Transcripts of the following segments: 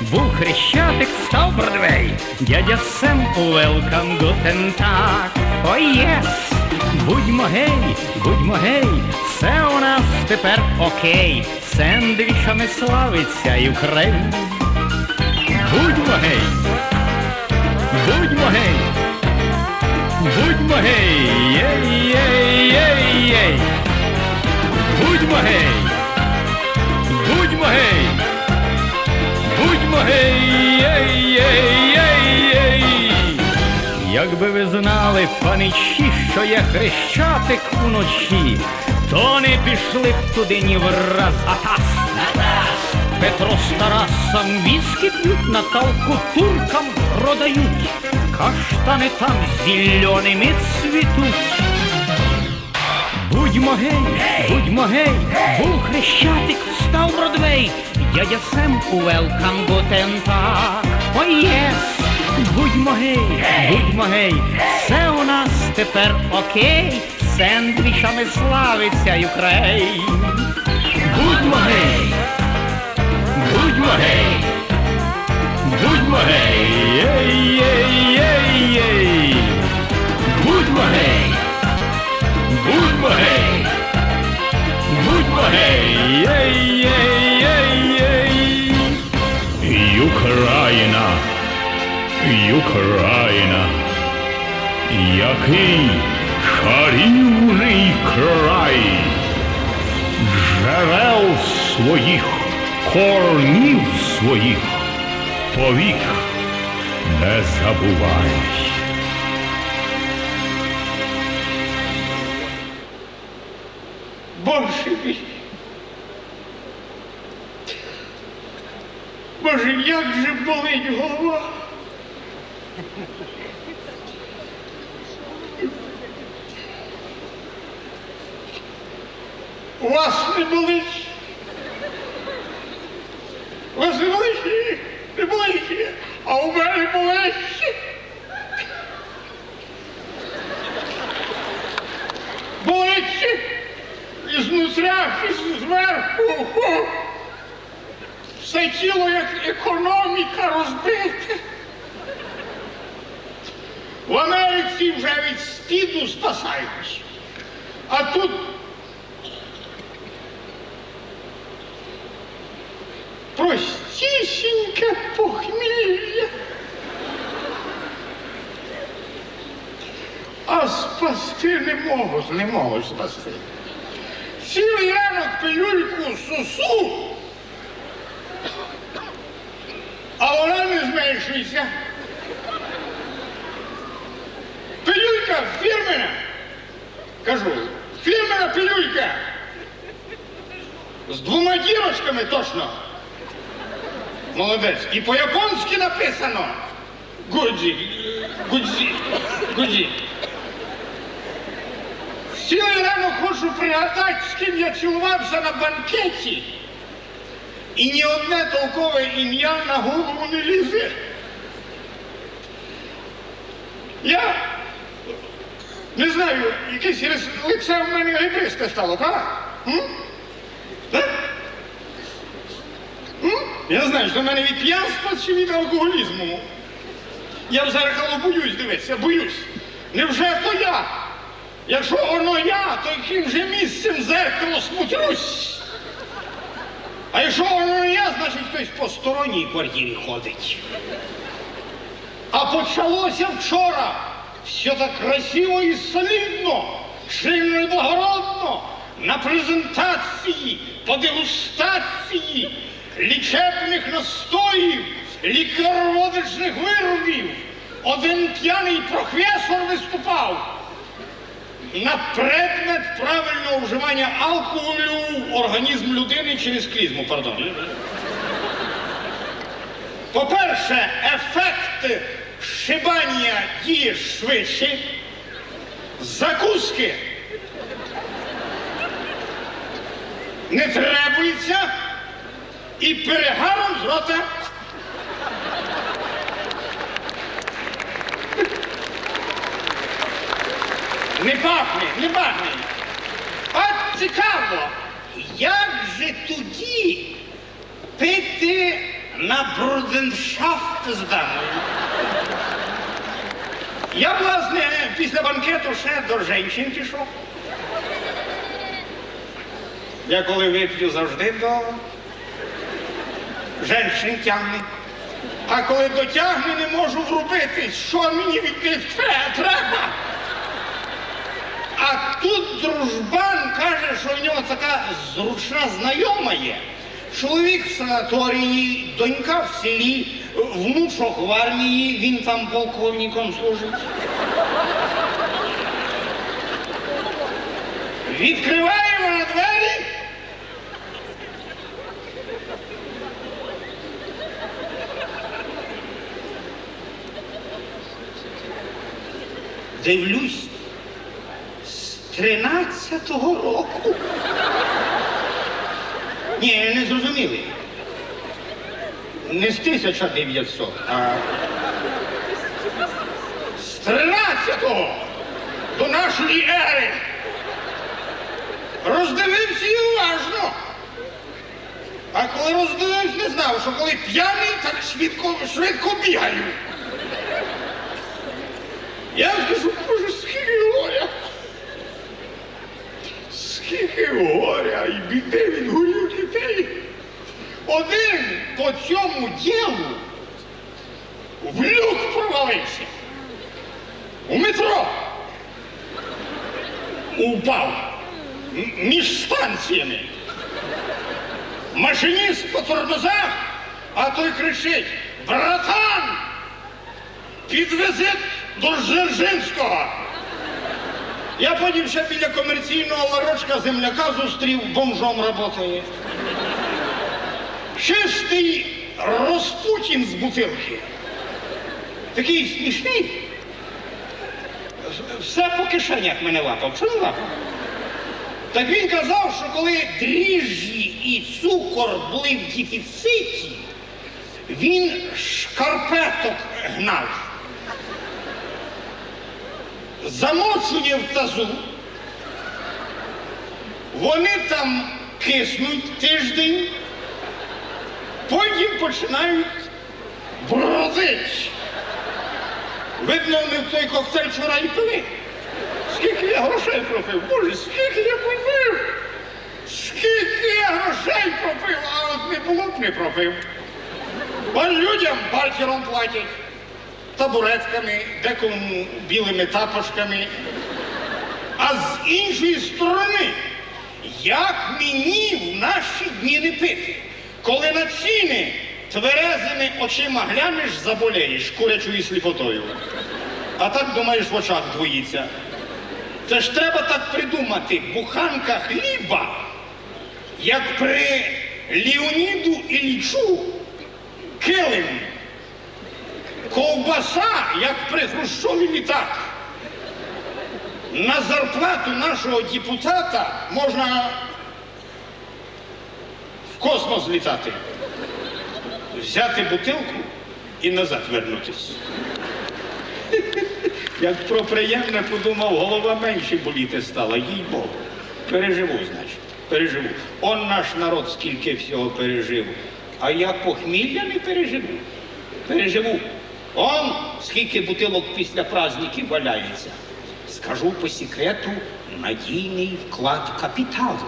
був хрещатик, став Бродвей. Дядя Сем, welcome, guten Tag. Ой, єс, будьмо гей, будьмо гей, все у нас тепер окей. Сендвічами славиться Юкрейн. Будьмо гей, будьмо гей, будьмо гей, єй, єй, єй, єй. Будьмо гей, будьмо гей, будьмо гей, єй, єй, єй, єй. Якби ви знали, паничі, що є хрещатик уночі, то не пішли б туди ні враз, а тас. Петро з Тарасом віски п'ють, Наталку туркам продають, каштани там зеленими цвітуть. Будьмо гей, будьмо гей, був хрещатик, став Бродвей, дядя Сем, welcome, guten Tag. Ой, єс, будьмо гей, будьмо гей, все у нас тепер окей, сендвічами славиться Юкрейн. Будьмо гей, будьмо гей, Який чарівний край! Джерел своїх, корнів своїх, повік не забувай. Боже мій. Боже, як же болить голова. Вас не болить? У вас не болить? Не болить? А у мене болить? Болить? Ізнутря, зверху. Все тіло як економіка розбите. В Америці вже від спіду спасають. А тут простісіньке похмілля. А спасти не можуть, не можуть спасти. Цілий ранок пилюльку сусу, а вона не зменшується. Пилюлька фірмена. Кажу, фірмена пилюлька. З двома дірочками точно. Молодець. І по-японськи написано. Гудзі, гудзі, гудзі. Цілий ранок хочу пригадати, з ким я цілувався на банкеті. І ні одне толкове ім'я на голову не лізе. Я не знаю, якесь лице в мене гибристе стало, так? Я знаю, що в мене від п'янства чи від алкоголізму. Я в зеркало боюсь дивитися, боюсь. Невже то я? Якщо воно я, то яким же місцем зеркало смотрюсь? А якщо воно не я, значить хтось в посторонній квартирі ходить. А почалося вчора. Все так красиво і солідно, чинно і благородно, на презентації, по дегустації, лічебних настоїв, лікароводичних виробів. Один п'яний професор виступав на предмет правильного вживання алкоголю в організм людини через клізму, пардон. По-перше, ефект шибання діє швидше, закуски не требується і перегаром з рота. Не пахне, не пахне. От цікаво, як же тоді пити на бруденшафт з дамою. Я, власне, після банкету ще до жінчин пішов. Я коли вип'ю завжди до женщин тягне. А коли дотягне, не можу врубитись, що мені від них треба. А тут дружбан каже, що в нього така зручна знайома є. Чоловік в санаторії, донька в селі, внучок в армії, він там полковником служить. Відкриваємо на двері. Дивлюсь, з 13-го року. Ні, не зрозуміли. Не з 1900, а з 13-го до нашої ери. Роздивився і уважно. А коли роздивився, не знав, що коли п'яний, так швидко, швидко бігаю. Я скажу, боже, скільки горя. Скільки горя і біди від горів дітей. Один по цьому ділу в люк провалився. У метро. Упав. Між станціями. Машиніст по тормозах, а той кричить: Братан! Підвези до Дзержинського. Я потім ще біля комерційного ларочка земляка зустрів, бомжом работає. Чистий розпутін з бутилки. Такий смішний. Все по кишенях мене лапав. Що не лапав? Так він казав, що коли дріжджі і цукор були в дефіциті, він шкарпеток гнав. Замочує в тазу. Вони там киснуть тиждень, починають бродить. Видно, вони в той коктейль вчора і пили. Скільки я грошей пропив? Боже, скільки я пропив? Скільки я грошей пропив, а от не було б не пропив. Бо людям бартером платять, табуретками, декому білими тапочками. А з іншої сторони, як мені в наші дні не пити, коли на ціни тверезими очима глянеш, заболієш курячою сліпотою. А так думаєш, в очах двоїться. Це ж треба так придумати. Буханка хліба, як при Леоніду Іллічу, килим. Ковбаса, як при Хрущові літак. На зарплату нашого депутата можна в космос літати. Взяти бутилку і назад вернутись. Як про приємне подумав, голова менше боліти стала, їй Богу. Переживу, значить, переживу. Он наш народ скільки всього пережив. А я похмілля не переживу. Переживу. Он скільки бутилок після праздників валяється. Скажу по секрету надійний вклад капіталу.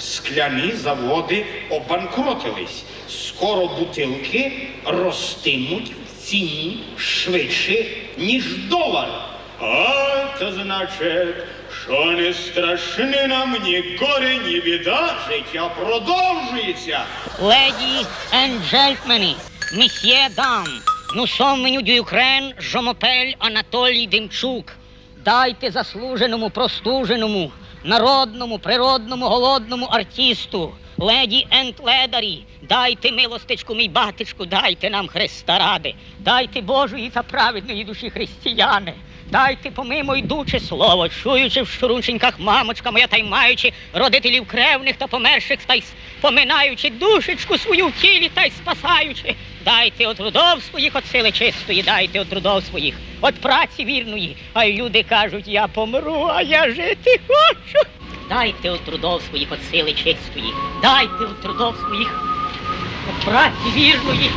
Скляні заводи обанкротились. Скоро бутилки ростимуть в ціні швидше, ніж долар. А це значить, що не страшне нам ні горе, ні біда, життя продовжується. And gentlemen, messieurs, dames, nous sommes venus d'Ukraine, Анатолій Демчук. Дайте заслуженому, простуженому, народному, природному, голодному артісту, леді енд ледарі, дайте милостичку, мій батечку, дайте нам Христа ради, дайте Божої та праведної душі християни. Дайте помимо йдуче слово, чуючи в щурунченьках мамочка моя та й родителів кревних та померших, та й поминаючи душечку свою в тілі та й спасаючи. Дайте от трудов своїх, от сили чистої, дайте от трудов своїх, от праці вірної. А люди кажуть, я помру, а я жити хочу. Дайте от трудов своїх, от сили чистої, дайте от трудов своїх. От праці вірної.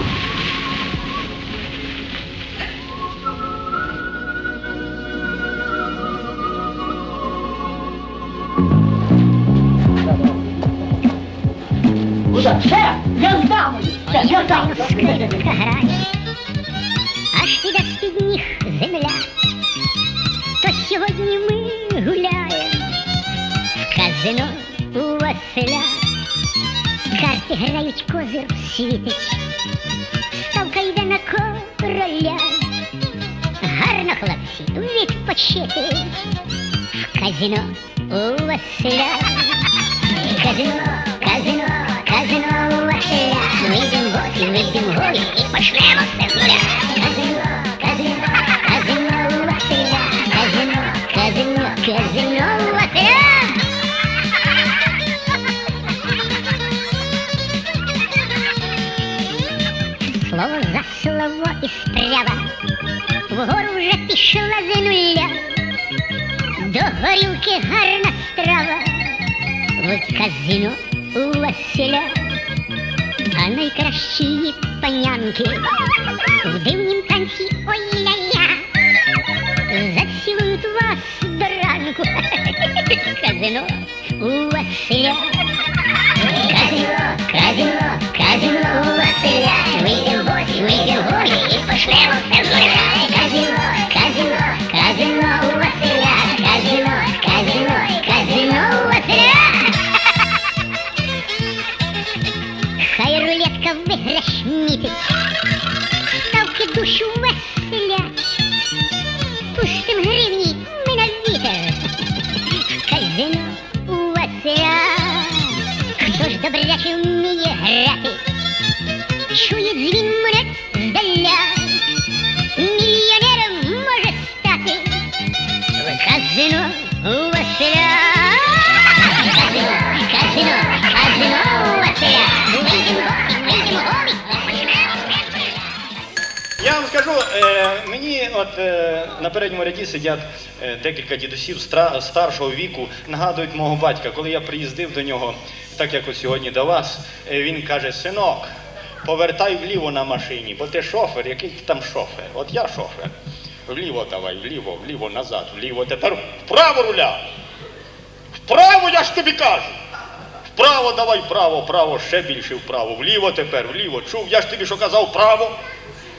Я здам. Все, я здам. Скрипка аж піде з-під ніг земля. То сьогодні ми гуляємо в казино у Василя. Карти грають, козир світить, ставка йде на короля. Гарно, хлопці, відпочити в казино у Василя. Казино, і почнемо все з нуля. Казино, казино, казино Казино, казино, казино у Слово за слово і справа, вгору вже пішла зинуля, до горілки гарна страва, в казино у Василя, а найкращі панянки в дивнім танці ой-ля-ля, зацілують вас до ранку, казино у Василя. Казино, казино, казино у Василя. Вийдем гості, вийдем голі і пошлемо все. Казино, казино, на передньому ряді сидять е, декілька дідусів старшого віку, нагадують мого батька. Коли я приїздив до нього, так як от сьогодні до вас, е, він каже: синок, повертай вліво на машині, бо ти шофер, який ти там шофер? От я шофер. Вліво давай, вліво, вліво, назад, вліво, тепер вправо руля. Вправо, я ж тобі кажу. Вправо давай, вправо, вправо, ще більше вправо. Вліво тепер, вліво. Чув, я ж тобі що казав, вправо.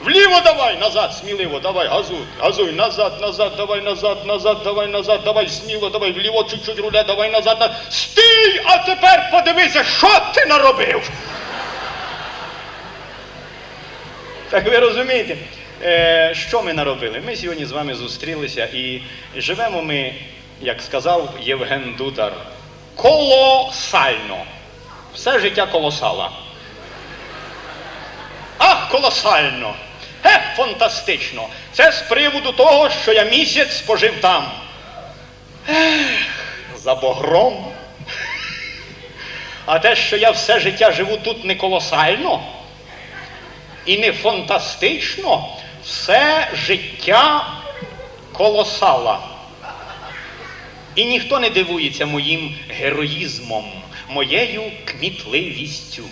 Вліво давай, назад, сміливо, давай, газуй, газуй, назад, назад, давай, назад, назад, давай, назад, давай, сміло, давай, вліво, чуть-чуть руля, давай назад, на... Стій, а тепер подивися, що ти наробив. Так ви розумієте, е, що ми наробили? Ми сьогодні з вами зустрілися і живемо ми, як сказав Євген Дудар, колосально. Все життя колосала. Ах, колосально! Ге, фантастично! Це з приводу того, що я місяць спожив там. Ех, за богром. А те, що я все життя живу тут не колосально і не фантастично, все життя колосала. І ніхто не дивується моїм героїзмом, моєю кмітливістю.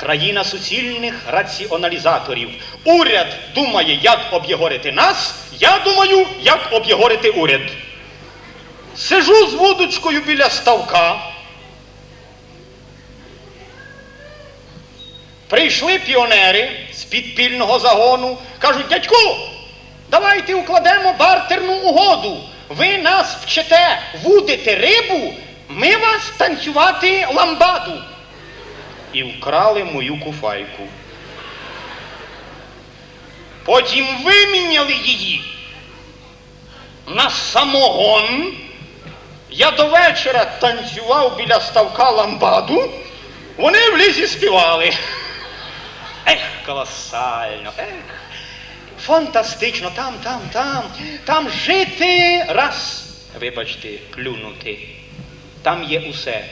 Країна суцільних раціоналізаторів. Уряд думає, як об'єгорити нас, я думаю, як об'єгорити уряд. Сижу з вудочкою біля ставка. Прийшли піонери з підпільного загону, кажуть, дядьку, давайте укладемо бартерну угоду. Ви нас вчите вудити рибу, ми вас танцювати ламбаду. І вкрали мою куфайку. Потім виміняли її на самогон. Я до вечора танцював біля ставка ламбаду, вони в лісі співали. Ех, колосально, ех. Фантастично, там, там, там, там жити раз, вибачте, плюнути. Там є усе,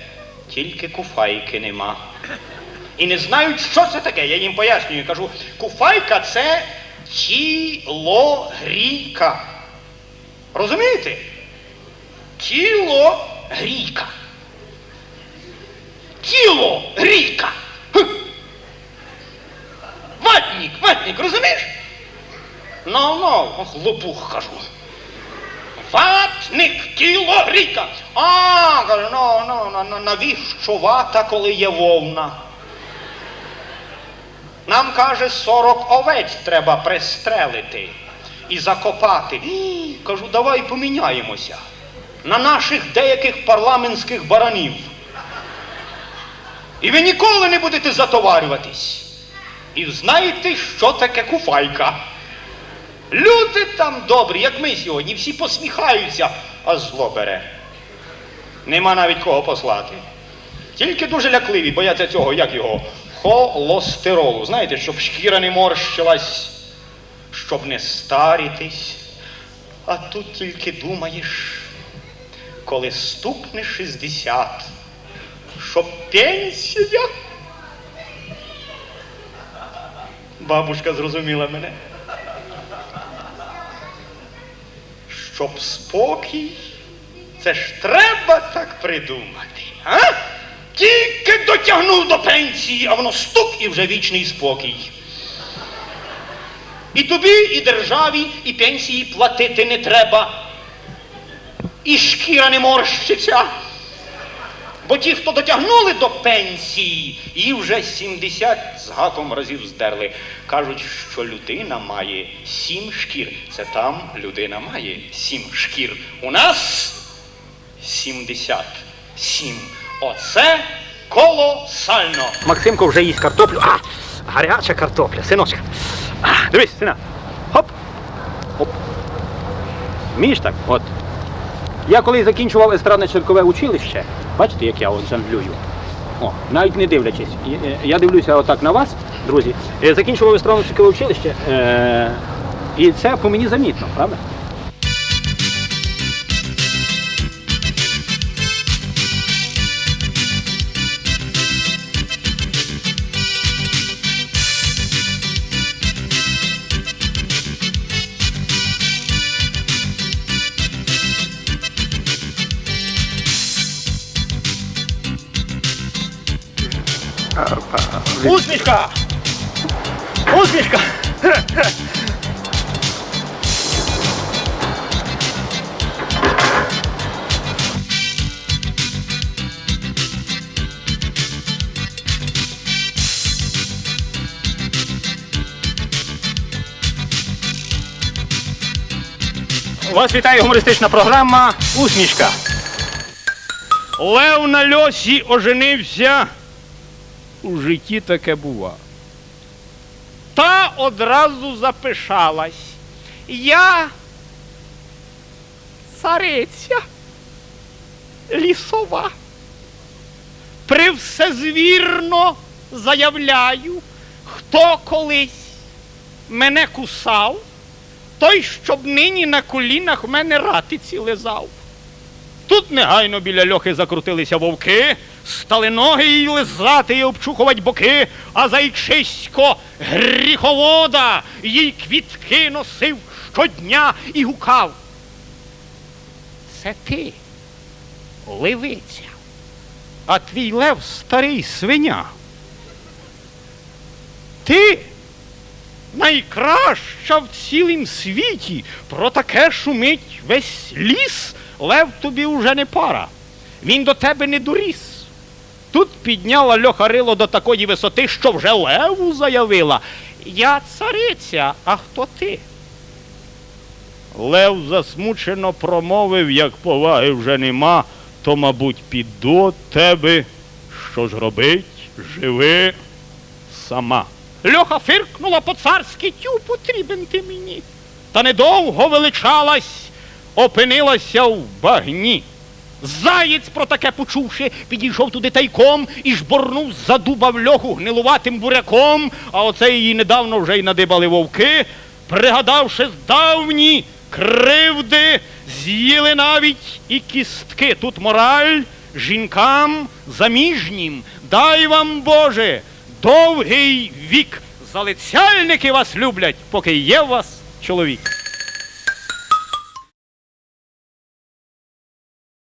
тільки куфайки нема. І не знають, що це таке. Я їм пояснюю, кажу, куфайка це тіло грійка. Розумієте? Тіло грійка. Тіло грійка. Хм. Ватник, ватник, розумієш? Ну, ну, лопух кажу. Ватник, кіло гріка. А, кажу, ну, ну, ну, ну, навіщо вата, коли є вовна? Нам каже, 40 овець треба пристрелити і закопати. Кажу, давай поміняємося на наших деяких парламентських баранів. І ви ніколи не будете затоварюватись. І знаєте, що таке куфайка? Люди там добрі, як ми сьогодні, всі посміхаються, а зло бере. Нема навіть кого послати. Тільки дуже лякливі, бояться цього, як його, холостеролу. Знаєте, щоб шкіра не морщилась, щоб не старітись. А тут тільки думаєш, коли стукне 60, щоб пенсія. Бабушка зрозуміла мене. Щоб спокій, це ж треба так придумати, а? Тільки дотягнув до пенсії, а воно стук і вже вічний спокій. І тобі, і державі, і пенсії платити не треба. І шкіра не морщиться. Бо ті, хто дотягнули до пенсії, і вже 70 з гаком разів здерли. Кажуть, що людина має сім шкір. Це там людина має сім шкір. У нас 77. Оце колосально. Максимко вже їсть картоплю. А, гаряча картопля, синочка. А, дивись, сина. Хоп. Хоп. Вмієш так? От. Я коли закінчував естрадне черкове училище, бачите, як я от жонглюю. О, навіть не дивлячись. Я- е, дивлюся отак на вас, друзі. Е, Закінчував естрадне училище. Е- і це по мені замітно, правда? Усмішка! Усмішка! Вас вітає гумористична програма Усмішка. Лев на льосі оженився. У житті таке бува. Та одразу запишалась. Я цариця лісова. Привсезвірно заявляю, хто колись мене кусав, той, щоб нині на колінах в мене ратиці лизав. Тут негайно біля льохи закрутилися вовки, стали ноги їй лизати і обчухувати боки, а зайчисько гріховода їй квітки носив щодня і гукав. Це ти, ливиця, а твій лев старий свиня. Ти найкраща в цілім світі. Про таке шумить весь ліс. Лев тобі уже не пара. Він до тебе не доріс. Тут підняла льоха рило до такої висоти, що вже леву заявила. Я цариця, а хто ти? Лев засмучено промовив, як поваги вже нема, то, мабуть, піду тебе. Що ж робить? Живи сама. Льоха фиркнула по-царськи, тю потрібен ти мені. Та недовго величалась, опинилася в багні. Заєць про таке почувши, підійшов туди тайком і жборнув за дуба в льоху гнилуватим буряком, а оце її недавно вже й надибали вовки, пригадавши давні кривди, з'їли навіть і кістки. Тут мораль жінкам заміжнім. Дай вам, Боже, довгий вік. Залицяльники вас люблять, поки є у вас чоловік.